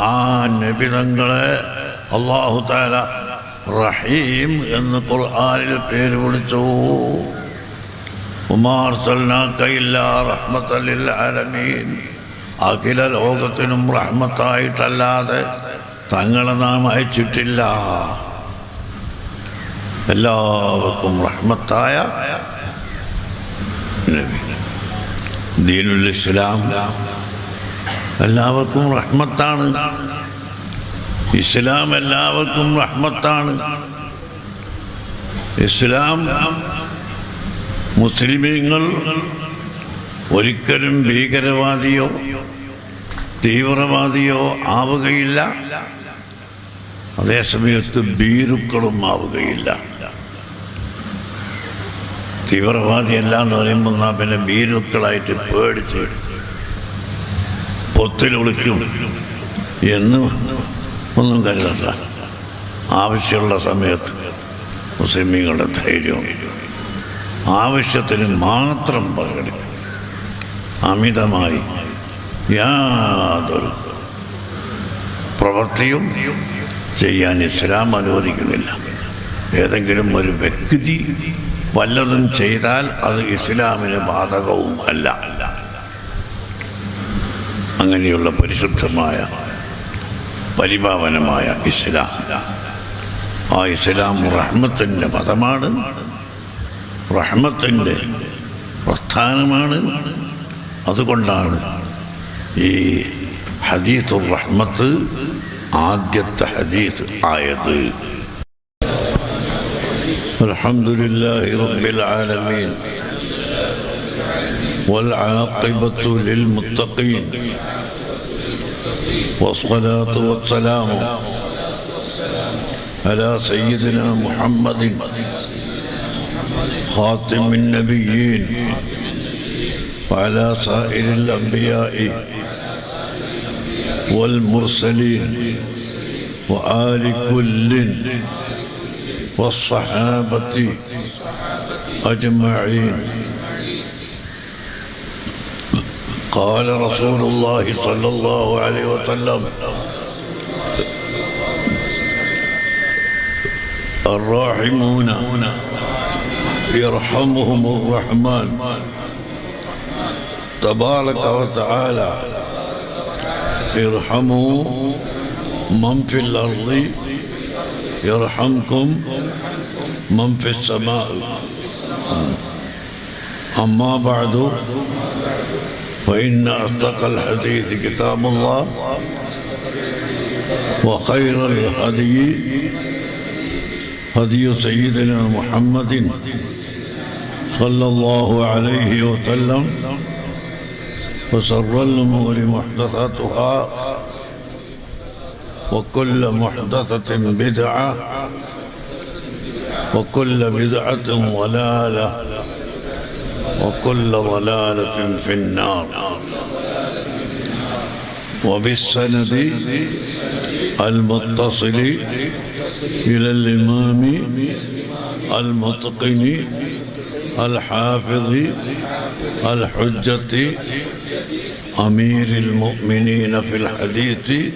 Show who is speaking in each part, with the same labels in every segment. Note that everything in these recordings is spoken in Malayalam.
Speaker 1: ആ നബിതങ്ങളെ അള്ളാഹു താല റഹീം എന്ന് ഖുർആനിൽ പേര് വിളിച്ചു. ഉമാർ ആലമീൻ അഖില ലോകത്തിനും റഹ്മത്തായിട്ടല്ലാതെ തങ്ങളെ നാം അയച്ചിട്ടില്ല. എല്ലാവർക്കും റഹ്മത്തായ നബി. ദീനുൽ ഇസ്ലാം. എല്ലാവർക്കും റഹ്മത്താണ്. ഇസ്ലാം എല്ലാവർക്കും റഹ്മത്താണ്. ഇസ്ലാം മുസ്ലിമീങ്ങൾ ഒരിക്കലും ഭീകരവാദിയോ തീവ്രവാദിയോ ആവുകയില്ല. അതേസമയത്ത് ഭീരുക്കളും ആവുകയില്ല. തീവ്രവാദിയല്ല എന്ന് പറയുമ്പോൾ നാം പിന്നെ ഭീരുക്കളായിട്ട് പേടിച്ച് പൊത്തിലൊളിക്കും എന്ന് ഒന്നും കരുതണ്ട ആവശ്യമുള്ള സമയത്ത് മുസ്ലിമീങ്ങളുടെ ധൈര്യവും ആവശ്യത്തിന് മാത്രം പ്രകടിക്കും അമിതമായി യാതൊരു പ്രവൃത്തിയും ചെയ്യാൻ ഇസ്ലാം അനുവദിക്കുന്നില്ല. ഏതെങ്കിലും ഒരു വ്യക്തി വല്ലതും ചെയ്താൽ അത് ഇസ്ലാമിന് ബാധകവും അല്ല അല്ല അങ്ങനെയുള്ള പരിശുദ്ധമായ പരിപാവനമായ ഇസ്ലാം ആ ഇസ്ലാം റഹ്മത്തിൻ്റെ മതമാണ് റഹ്മത്തിൻ്റെ പ്രസ്ഥാനമാണ് അതുകൊണ്ടാണ് ഈ ഹദീത്തുർ റഹ്മത്ത് ആദ്യത്തെ ഹദീത്ത് ആയത് الحمد لله رب العالمين والعاقبة للمتقين والصلاة والسلام على سيدنا محمد خاتم النبيين وعلى سائر الأنبياء والمرسلين وآل كل والصحابة أجمعين. قال رسول الله صلى الله عليه وسلم الراحمون يرحمهم الرحمن. تبارك وتعالى ارحموا من في الأرض يرحمكم من في السماء. أما بعد فإن أصدق الحديث كتاب الله وخير الهدي هدي سيدنا محمد صلى الله عليه وسلم وشر الأمور محدثاتها وكل محدثة بدعة وكل بدعة ضلالة وكل ضلالة في النار. وبالسند المتصل إلى الإمام المتقن الحافظ الحجة أمير المؤمنين في الحديث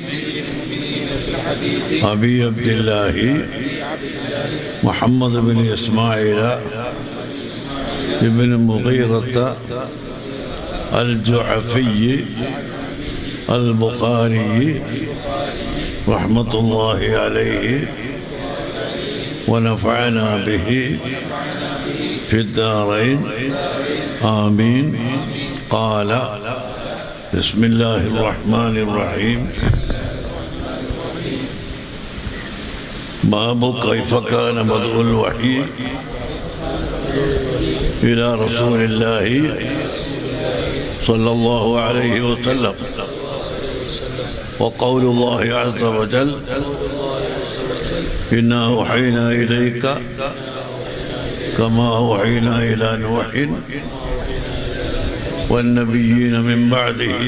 Speaker 1: أبي عبد الله محمد بن إسماعيل بن مغيرة الجعفي البخاري رحمة الله عليه ونفعنا به في الدارين. آمين. قال بسم الله الرحمن الرحيم. باب كيف كان بدء الوحي. إلى رسول الله صلى الله عليه وسلم. وقول الله عز وجل إنا أوحينا إليك كما أوحينا إلى نوح والنبيين من بعده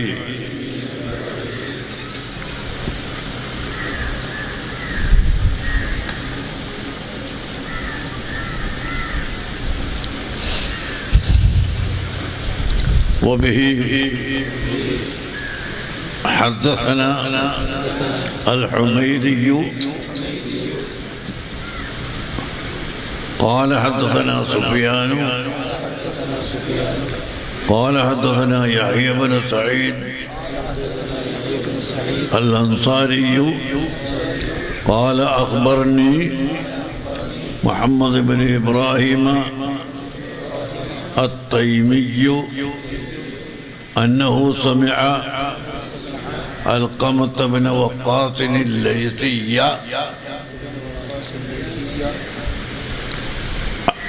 Speaker 1: وبه حدثنا الحميدي قال حدثنا سفيان قال حدثنا يحيى بن سعيد الأنصاري قال أخبرني محمد بن إبراهيم التيمي أنه سمع القمة بن وقاص الليثي.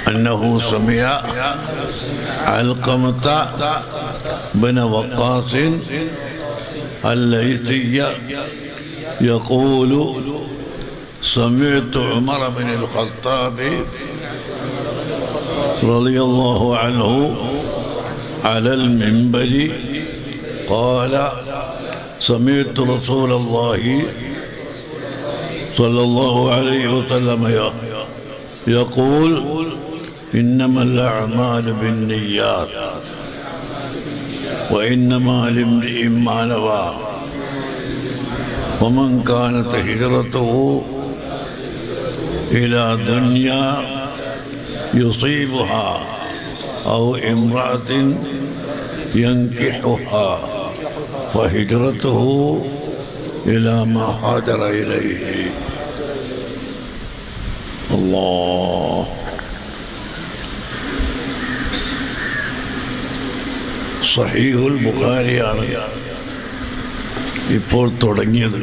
Speaker 1: أنه سمع علقمة بن وقاص الليثي. يقول سمعت عمر بن الخطاب رضي الله عنه على المنبر. قال سمعت رسول الله صلى الله عليه وسلم يقول إنما الأعمال بالنيات وإنما لامرئ ما نوى ومن كانت هجرته إلى دنيا يصيبها أو امرأة ينكحها فهجرته إلى ما هاجر إليه الله സഹീഹുൽ ബുഖാരിയാണ് ഇപ്പോൾ തുടങ്ങിയത്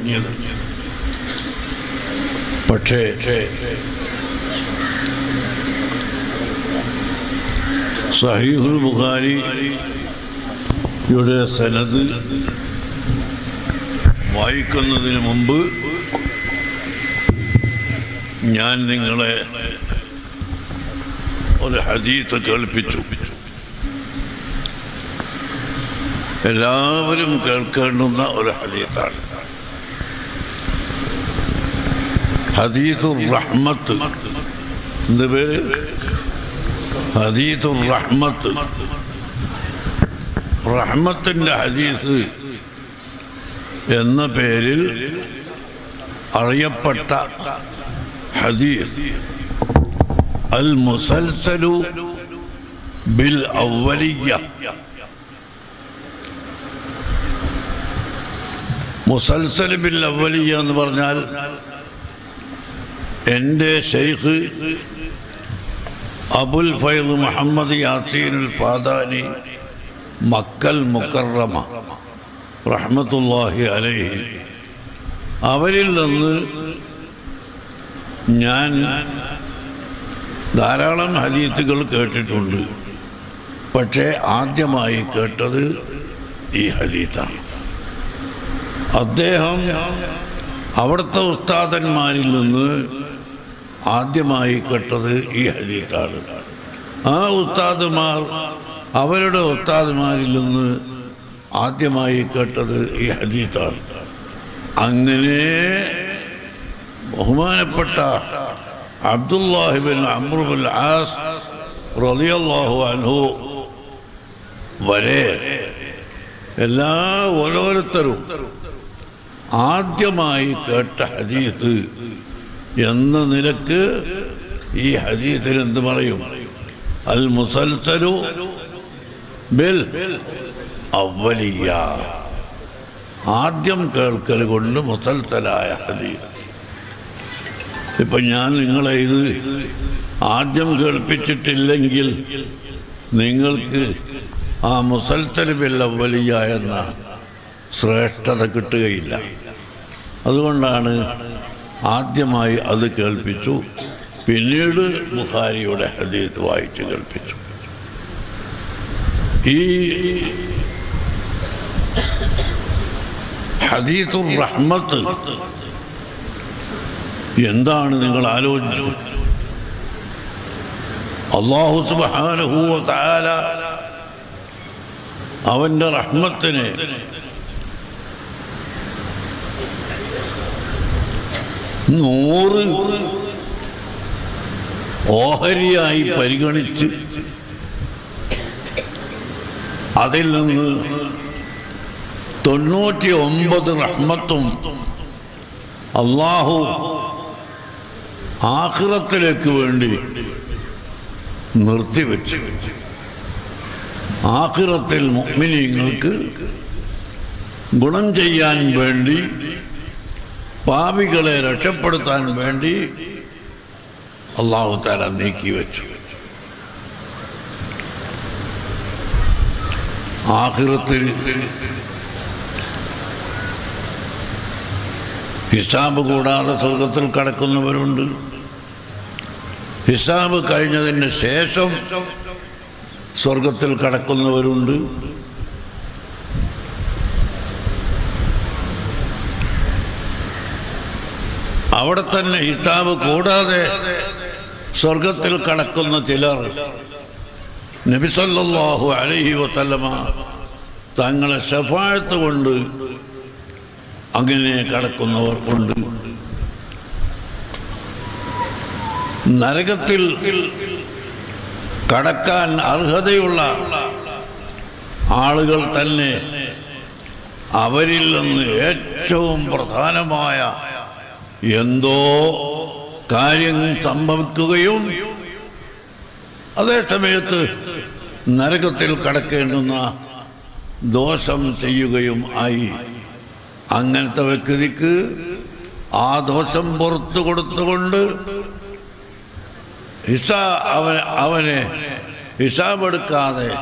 Speaker 1: പക്ഷേ സഹീഹുൽ ബുഖാരിയുടെ സനത് വായിക്കുന്നതിന് മുമ്പ് ഞാൻ നിങ്ങളെ ഒരു ഹദീത്ത് കേൾപ്പിച്ചു. എല്ലാവരും കേൾക്കേണ്ടുന്ന ഒരു ഹദീത്താണ് ഹദീത്തു റഹ്മത്ത്. എന്ത് പേര്? ഹദീത്തുർ റഹ്മത്ത്. റഹ്മത്തിന്റെ ഹദീസ് എന്ന പേരിൽ അറിയപ്പെട്ട ഹദീസ്. അൽ മുസൽസലു ബിൽ അവലിയ മുസൽസൽ ബിൽ അവലിയ എന്ന് പറഞ്ഞാൽ എന്റെ ഷെയ്ഖ് അബുൽ ഫൈദ് മുഹമ്മദ് യാസീനുൽ ഫാദാനി മക്കൽ മുക്കറമ റഹ്മത്തുല്ലാഹി അലൈഹി. അവരിൽ നിന്ന് ഞാൻ ധാരാളം ഹദീത്തുകൾ കേട്ടിട്ടുണ്ട്. പക്ഷേ ആദ്യമായി കേട്ടത് ഈ ഹദീത്താണ് അദ്ദേഹം അവിടുത്തെ ഉസ്താദന്മാരിൽ നിന്ന് ആദ്യമായി കേട്ടത് ഈ ഹദീത്താണ്. ആ ഉസ്താദുമാർ അവരുടെ ഉസ്താദുമാരിൽ നിന്ന് ആദ്യമായി കേട്ടത് ഈ ഹദീത്താണ്. അങ്ങനെ ബഹുമാനപ്പെട്ട അബ്ദുല്ലാഹിബിൻ അമ്രുബുൽ ആസ് റളിയല്ലാഹു അൻഹു വരെ എല്ലാ ഓരോരുത്തരും ആദ്യമായി കേട്ട ഹദീസ് എന്ന നിലയ്ക്ക് ഈ ഹദീസിൽ എന്ത് പറയും? അൽ മുസൽസലു ബിൽ അവലിയ. ആദ്യം കേൾക്കൽ കൊണ്ട് മുസൽസലായ ഹദീസ്. ഇപ്പൊ ഞാൻ നിങ്ങളെ ഇത് ആദ്യം കേൾപ്പിച്ചിട്ടില്ലെങ്കിൽ നിങ്ങൾക്ക് ആ മുസൽസൽ ബിൽ അവലിയ എന്ന ശ്രേഷ്ഠത കിട്ടുകയില്ല. അതുകൊണ്ടാണ് ആദ്യമായി അത് കേൾപ്പിച്ചു. പിന്നീട് ബുഹാരിയുടെ ഹദീത്ത് വായിച്ച് കേൾപ്പിച്ചു. ഈ ഹദീത്തുർ റഹ്മത്ത് എന്താണ് നിങ്ങൾ ആലോചിച്ചു അള്ളാഹു സുബ്ഹാനഹു താല അവന്റെ റഹ്മത്തിനെ നൂറ് ഓഹരിയായി പരിഗണിച്ച് അതിൽ നിന്ന് തൊണ്ണൂറ്റി ഒമ്പത് റഹ്മത്തും അള്ളാഹു ആഹ്റത്തിലേക്ക് വേണ്ടി നിർത്തിവെച്ച്. ആഹ്റത്തിൽ മുഅ്മിനീങ്ങൾക്ക് ഗുണം ചെയ്യാൻ വേണ്ടി പാപികളെ രക്ഷപ്പെടുത്താൻ വേണ്ടി അള്ളാഹു താല നീക്കി വെച്ചു. ആഹൃത്തിൽ ഹിസാബ് കൂടാതെ സ്വർഗത്തിൽ കടക്കുന്നവരുണ്ട്. ഹിസാബ് കഴിഞ്ഞതിന് ശേഷം സ്വർഗത്തിൽ കടക്കുന്നവരുണ്ട്. അവിടെ തന്നെ ഹിസാബ് കൂടാതെ സ്വർഗത്തിൽ കടക്കുന്ന ചിലർ നബിസല്ലാഹു അലഹി വത്തല്ലമ തങ്ങളെ ഷഫാഴത്ത് കൊണ്ട് അങ്ങനെ കടക്കുന്നവർ ഉണ്ട്. നരകത്തിൽ കടക്കാൻ അർഹതയുള്ള ആളുകൾ തന്നെ അവരിൽ നിന്ന് ഏറ്റവും പ്രധാനമായ എന്തോ കാര്യം സംഭവിക്കുകയും അതേ സമയത്ത് നരകത്തിൽ കടക്കേണ്ടുന്ന ദോഷം ചെയ്യുകയും ആയി. അങ്ങനത്തെ വ്യക്തിക്ക് ആ ദോഷം പുറത്തു കൊടുത്തുകൊണ്ട് ഹിസാ അവൻ അവനെ ഹിസാബെടുക്കാതെ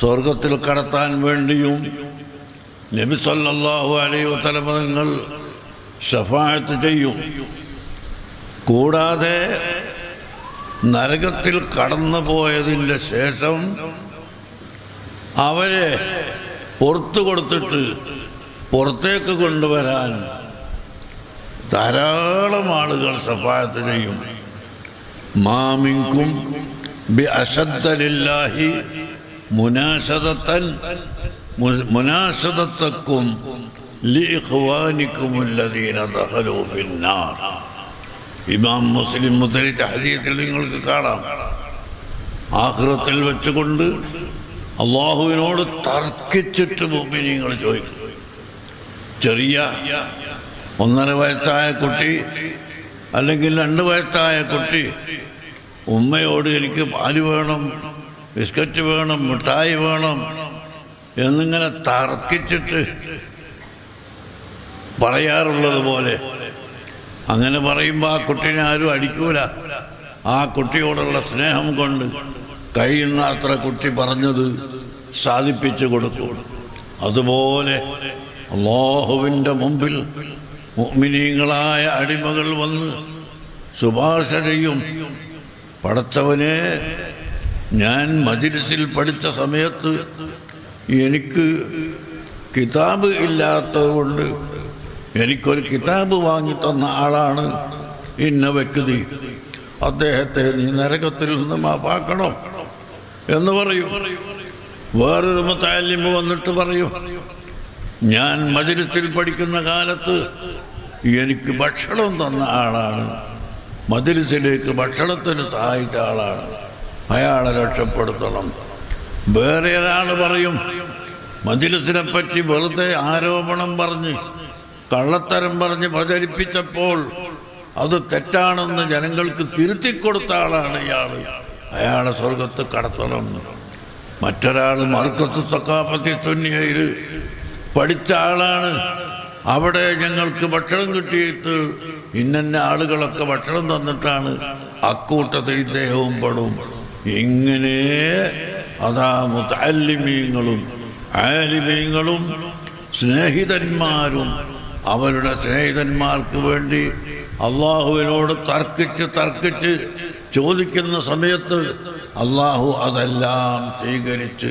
Speaker 1: സ്വർഗത്തിൽ കടത്താൻ വേണ്ടിയും നബി അലൈഹി വസല്ലമകൾ ഷഫായത്ത് ചെയ്യും. കൂടാതെ നരകത്തിൽ കടന്നു പോയതിന്റെ ശേഷം അവരെ പുറത്തു കൊടുത്തിട്ട് പുറത്തേക്ക് കൊണ്ടുവരാൻ ധാരാളം ആളുകൾ സഫായത്ത് ചെയ്യും. മാമിങ്കും ബി മുനാശതത്തൻ മുനാശതത്തക്കും ഇമാം മുസ്ലിം മുദ്രിച്ച ഹദീസിൽ നിങ്ങൾക്ക് കാണാം. ആഖിറത്തിൽ വെച്ചുകൊണ്ട് അള്ളാഹുവിനോട് തർക്കിച്ചിട്ട് മുമ്പിനിങ്ങൾ ചോദിക്കും. ചെറിയ ഒന്നര വയസ്സായ കുട്ടി അല്ലെങ്കിൽ രണ്ട് വയസ്സായ കുട്ടി ഉമ്മയോട് എനിക്ക് പാൽ വേണം ബിസ്ക്കറ്റ് വേണം മിഠായി വേണം എന്നിങ്ങനെ തർക്കിച്ചിട്ട് പറയാറുള്ളത് പോലെ. അങ്ങനെ പറയുമ്പോൾ ആ കുട്ടീനെ ആരും അടിക്കൂല. ആ കുട്ടിയോടുള്ള സ്നേഹം കൊണ്ട് കഴിയുന്ന അത്ര കുട്ടി പറഞ്ഞത് സാധിപ്പിച്ചു കൊടുക്കും. അതുപോലെ അള്ളാഹുവിന്റെ മുമ്പിൽ മുഅ്മിനീങ്ങളായ അടിമകൾ വന്ന് ശുപാർശ ചെയ്യും. പഠിച്ചവനെ ഞാൻ മജിലിസിൽ പഠിച്ച സമയത്ത് എനിക്ക് കിതാബ് ഇല്ലാത്തതുകൊണ്ട് എനിക്കൊരു കിതാബ് വാങ്ങി തന്ന ആളാണ് ഇന്ന വ്യക്തി. അദ്ദേഹത്തെ നീ നരകത്തിൽ നിന്ന് മാപ്പാക്കണം എന്ന് പറയും. വേറൊരു മുത്താലിമ വന്നിട്ട് പറയും. ഞാൻ മജിലിസിൽ പഠിക്കുന്ന കാലത്ത് എനിക്ക് ഭക്ഷണം തന്ന ആളാണ്. മദിരസിലേക്ക് ഭക്ഷണത്തിന് സഹായിച്ച ആളാണ്. അയാളെ രക്ഷപ്പെടുത്തണം. വേറെ ഒരാൾ പറയും മദിരസിനെ പറ്റി വെറുതെ ആരോപണം പറഞ്ഞ് കള്ളത്തരം പറഞ്ഞ് പ്രചരിപ്പിച്ചപ്പോൾ അത് തെറ്റാണെന്ന് ജനങ്ങൾക്ക് തിരുത്തി കൊടുത്ത ആളാണ് ഇയാൾ അയാളെ സ്വർഗത്ത് കടത്തണം. മറ്റൊരാൾ മർക്കത്ത് സക്കാപ്പത്തി തുന്നിയയിൽ പഠിച്ച ആളാണ്. അവിടെ ഞങ്ങൾക്ക് ഭക്ഷണം കിട്ടിയിട്ട് ഇന്നന്നെ ആളുകളൊക്കെ ഭക്ഷണം തന്നിട്ടാണ് അക്കൂട്ടത്തിൽ ഇദ്ദേഹവും പെടും. ഇങ്ങനെ അതാ മുത്തല്ലിമീങ്ങളും ആലിമീങ്ങളും സ്നേഹിതന്മാരും അവരുടെ സ്നേഹിതന്മാർക്ക് വേണ്ടി അള്ളാഹുവിനോട് തർക്കിച്ച് തർക്കിച്ച് ചോദിക്കുന്ന സമയത്ത് അള്ളാഹു അതെല്ലാം സ്വീകരിച്ച്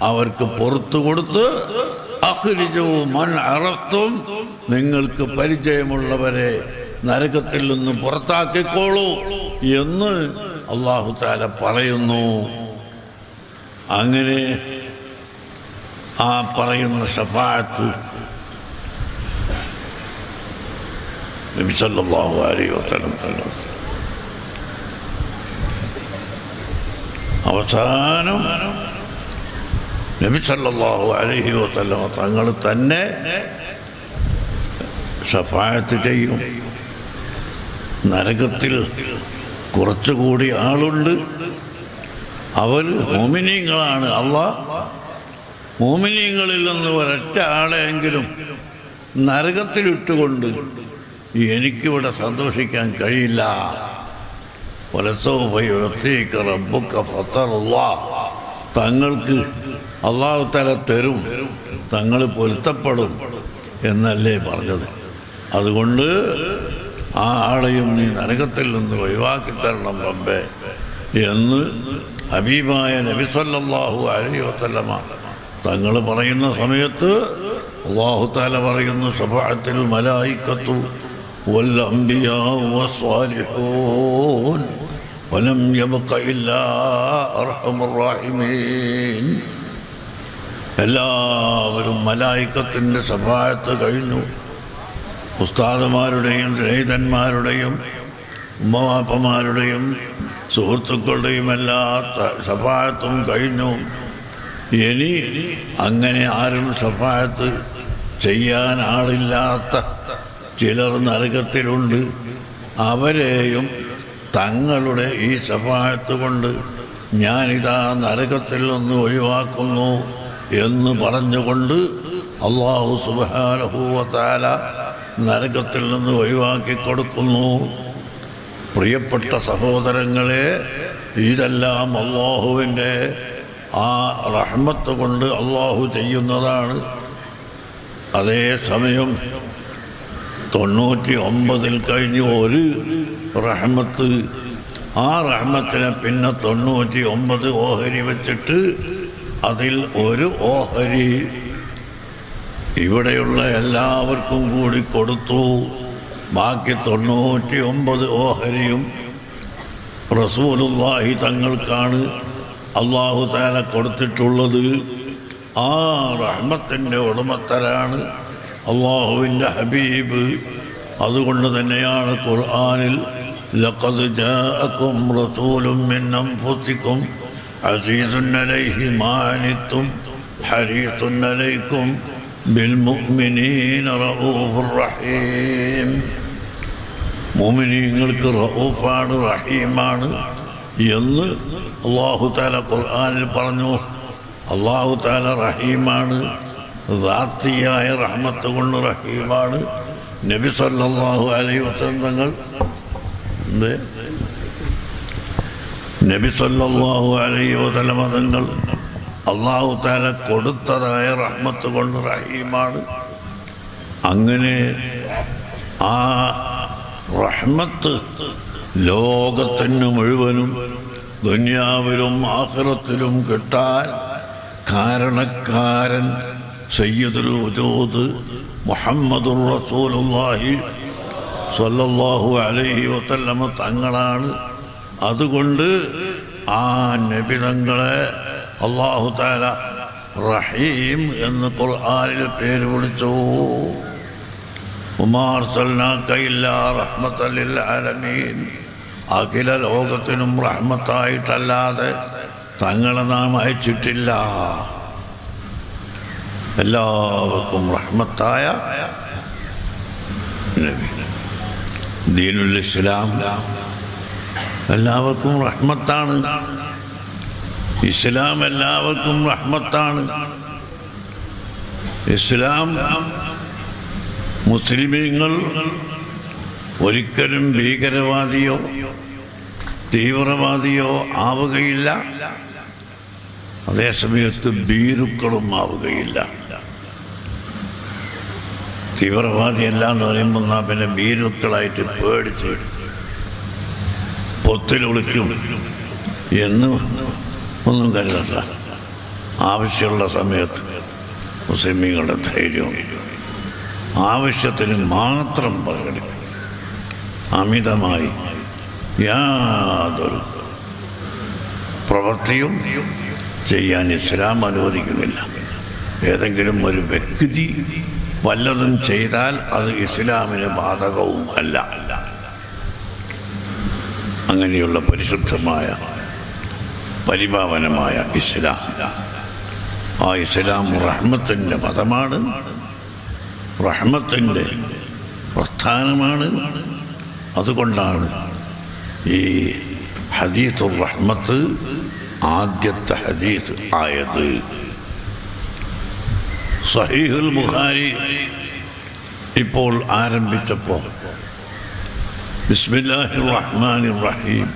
Speaker 1: അവർക്ക് പുറത്തു കൊടുത്ത് അഖ്രിജവും മൺ അറത്തും നിങ്ങൾക്ക് പരിചയമുള്ളവരെ നരകത്തിൽ നിന്ന് പുറത്താക്കിക്കോളൂ എന്ന് അള്ളാഹു താല പറയുന്നു. അങ്ങനെ ആ പറയുന്ന ഷഫാഅത്ത് നബി സല്ലല്ലാഹു അലൈഹി വസല്ലം പറഞ്ഞു. അവസാനം നബി സല്ലല്ലാഹു അലൈഹി വസല്ലമ തങ്ങൾ തന്നെ സഫായത്ത് ചെയ്യും. നരകത്തിൽ കുറച്ചുകൂടി ആളുണ്ട്. അവർ മോമിനീങ്ങളാണ്. അള്ളാഹ് മോമിനീങ്ങളിൽ നിന്ന് ഒരൊറ്റ ആളെങ്കിലും നരകത്തിലിട്ടുകൊണ്ട് എനിക്കിവിടെ സന്തോഷിക്കാൻ കഴിയില്ല. തങ്ങൾക്ക് അള്ളാഹു തല തരും. തങ്ങൾ പൊരുത്തപ്പെടും എന്നല്ലേ പറഞ്ഞത്. അതുകൊണ്ട് ആ ആളെയും നീ നരകത്തിൽ നിന്ന് ഒഴിവാക്കി തരണം റബ്ബേ എന്ന് ഹബീബായ നബി സല്ലല്ലാഹു അലൈഹി വസല്ലമ തങ്ങൾ പറയുന്ന സമയത്ത് അള്ളാഹു താല പറയുന്നു സഭാത്തിൽ മലായിക്കത്തു والأنبياء والصالحون ولم يبق إلا أرحم الراحمين എല്ലാവരും മലായിക്കത്തിൻ്റെ സഭായത്ത് കഴിഞ്ഞു ഉസ്താദുമാരുടെയും സ്നേഹിതന്മാരുടെയും ഉമ്മവാപ്പമാരുടെയും സുഹൃത്തുക്കളുടെയും എല്ലാ ത- സഭായത്തും കഴിഞ്ഞു ഇനി അങ്ങനെ ആരും സഭായത്ത് ചെയ്യാൻ ആളില്ലാത്ത ചിലർ നരകത്തിലുണ്ട്. അവരെയും തങ്ങളുടെ ഈ സഭായത്ത് കൊണ്ട് ഞാനിതാ നരകത്തിൽ നിന്ന് ഒഴിവാക്കുന്നു എന്ന് പറഞ്ഞുകൊണ്ട് അള്ളാഹു സുബാനഹൂവത്താല നരകത്തിൽ നിന്ന് ഒഴിവാക്കി കൊടുക്കുന്നു. പ്രിയപ്പെട്ട സഹോദരങ്ങളെ ഇതെല്ലാം അള്ളാഹുവിന്റെ ആ റഹ്മത്ത് കൊണ്ട് അള്ളാഹു ചെയ്യുന്നതാണ്. അതേസമയം തൊണ്ണൂറ്റി ഒമ്പതിൽ കഴിഞ്ഞ് ഒരു റഹ്മത്ത്. ആ റഹ്മത്തിനെ പിന്നെ തൊണ്ണൂറ്റി ഒമ്പത് ഓഹരി വെച്ചിട്ട് അതിൽ ഒരു ഓഹരി. ഇവിടെയുള്ള എല്ലാവർക്കും കൂടി കൊടുത്തു. ബാക്കി തൊണ്ണൂറ്റി ഒമ്പത് ഓഹരിയും റസൂലുള്ളാഹി തങ്ങൾക്കാണ് അള്ളാഹു താല കൊടുത്തിട്ടുള്ളത്. ആ റഹ്മത്തിന്റെ ഉടമത്തരാണ് അള്ളാഹുവിന്റെ ഹബീബ്. അതുകൊണ്ട് തന്നെയാണ് ഖുർആനിൽ ലഖദ് ജാഅക്കും റസൂലും മിൻ അൻഫുസിക്കും അസീസുൻ അലൈഹി മാ അനിത്തും ഹരീസുൻ അലൈക്കും ബിൽമുഅ്മിനീന റഊഫുർ റഹീം. മോമിനിങ്ങൾക്ക് റഊഫാണ് റഹീമാണ് എന്ന് അള്ളാഹു താല ഖുർആനിൽ പറഞ്ഞു. അള്ളാഹു താല റഹീമാണ്. റാത്തിയായ റഹ്മത്ത് കൊണ്ട് റഹീമാണ്. നബി സല്ലാഹു അലൈ വസല്ലം തങ്ങൾ എന്ത്? നബി സല്ലാഹു അലൈ വസല്ലം തങ്ങൾ അള്ളാഹു താല കൊടുത്തതായ റഹ്മത്ത് കൊണ്ട് റഹീമാണ്. അങ്ങനെ ആ റഹ്മത്ത് ലോകത്തിന് മുഴുവനും ദുന്യാവിലും ആഹ്റത്തിലും കിട്ടാൻ കാരണക്കാരൻ സയ്യിദുൽ വജൂദ് മുഹമ്മദുർ റസൂലുള്ളാഹി സ്വല്ലല്ലാഹു അലൈഹി വസല്ലമ തങ്ങളാണ്. അതുകൊണ്ട് ആ നബിതങ്ങളെ അള്ളാഹു താല റഹീം എന്ന് ഖുർആനിൽ പേര് വിളിച്ചു. അഖില ലോകത്തിനും റഹ്മത്തായിട്ടല്ലാതെ തങ്ങളെ നാം അയച്ചിട്ടില്ല. എല്ലാവർക്കും റഹ്മത്തായ ദീനുൽ ഇസ്ലാം. എല്ലാവർക്കും റഹ്മത്താണ്. ഇസ്ലാം എല്ലാവർക്കും റഹ്മത്താണ്. ഇസ്ലാം മുസ്ലിമീങ്ങൾ ഒരിക്കലും ഭീകരവാദിയോ തീവ്രവാദിയോ ആവുകയില്ല. അതേസമയത്ത് ഭീരുക്കളും ആവുകയില്ല. തീവ്രവാദിയല്ല എന്ന് പറയുമ്പോൾ നാ പിന്നെ ഭീരുക്കളായിട്ട് പേടിച്ച് പൊത്തിലൊളിക്കും എന്ന് ഒന്നും കരുതണ്ട. ആവശ്യമുള്ള സമയത്ത് മുസ്ലിമീങ്ങളുടെ ധൈര്യവും ആവശ്യത്തിന് മാത്രം പ്രകടിപ്പിക്കും. അമിതമായി യാതൊരു പ്രവൃത്തിയും ചെയ്യാൻ ഇസ്ലാം അനുവദിക്കുന്നില്ല. ഏതെങ്കിലും ഒരു വ്യക്തി വല്ലതും ചെയ്താൽ അത് ഇസ്ലാമിന് ബാധകവും അല്ല. അങ്ങനെയുള്ള പരിശുദ്ധമായ പരിപാവനമായ ഇസ്ലാം. ആ ഇസ്ലാം റഹ്മത്തിന്റെ മതമാണ് റഹ്മത്തിന്റെ പ്രസ്ഥാനമാണ്. അതുകൊണ്ടാണ് ഈ ഹദീത്തുർ റഹ്മത്ത് ആദ്യത്തെ ഹദീത്ത് ആയത്. സഹീഹുൽ ബുഖാരി ഇപ്പോൾ ആരംഭിച്ചപ്പോൾ ബിസ്മില്ലാഹി റഹ്മാൻ റഹീം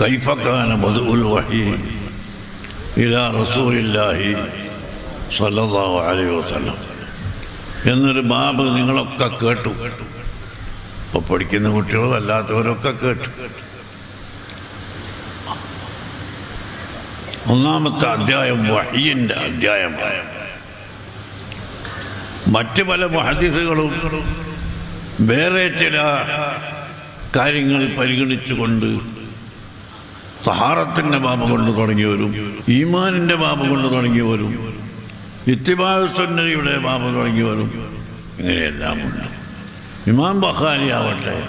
Speaker 1: കൈഫ കാന ബദഉൽ വഹീ ഇലാ റസൂലില്ലാഹി സല്ലല്ലാഹു അലൈഹി വസല്ലം. എന്നൊരു ബാബ് നിങ്ങളൊക്കെ കേട്ടു. ഇപ്പോൾ പഠിക്കുന്ന കുട്ടികളും അല്ലാത്തവരൊക്കെ കേട്ടു. ഒന്നാമത്തെ അധ്യായം വഹീന്റെ അധ്യായമാണ് മറ്റ് പല മഹദീസുകളും വേറെ ചില കാര്യങ്ങൾ പരിഗണിച്ചുകൊണ്ട് സഹാറത്തിന്റെ ബാബ കൊണ്ട് തുടങ്ങിയവരും ഈമാനിന്റെ ബാബ കൊണ്ട് തുടങ്ങിയവരും ഇത്തിബാസുന്നരിയുടെ ബാബ തുടങ്ങിയവരും ഇങ്ങനെയെല്ലാം ഉണ്ട്. ഇമാം ബഹാലി ആവട്ടെ.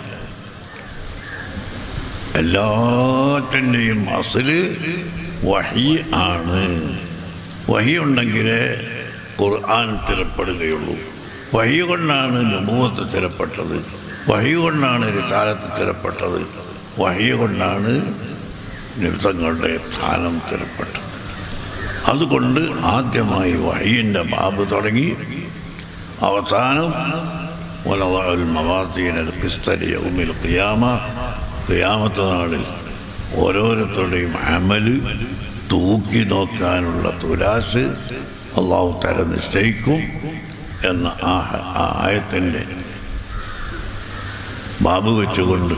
Speaker 1: എല്ലാറ്റിന്റെയും അസൽ വഹി ആണ്. വഹി ഖുർആൻ സ്ഥിരപ്പെടുകയുള്ളൂ വഴി കൊണ്ടാണ് തിരപ്പെട്ടത്. സ്ഥിരപ്പെട്ടത് വഴി കൊണ്ടാണ് റിസാലത്ത് സ്ഥിരപ്പെട്ടത് വഴി കൊണ്ടാണ് നിമിത്തങ്ങളുടെ സ്ഥാനം സ്ഥിരപ്പെട്ടത് അതുകൊണ്ട് ആദ്യമായി വഹീന്റെ ബാബ് തുടങ്ങി. അവസാനം വലവാൽ മവാത്തീനൽ ക്രിസ്തരി ഉമിൽ ഖിയാമ. ഖിയാമത്ത നാളിൽ ഓരോരുത്തരുടെയും അമൽ തൂക്കി നോക്കാനുള്ള തുലാസ് അള്ളാഹു തര നിശ്ചയിക്കും എന്ന ആ ആയത്തിന്റെ ബാബ് വെച്ചുകൊണ്ട്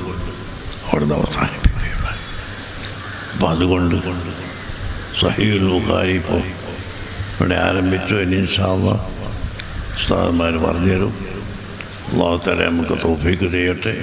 Speaker 1: അവിടുന്ന് അവസാനിപ്പിക്കുകയുണ്ടായി അപ്പം അതുകൊണ്ട് സഹീൽ ബുഖാരി ഇപ്പോൾ ഇവിടെ ആരംഭിച്ചു. ഇനി ഇൻഷാല്ല ഉസ്താദന്മാർ പറഞ്ഞുതരും. അള്ളാഹു തല നമുക്ക് തോഫിക്ക് ചെയ്യട്ടെ.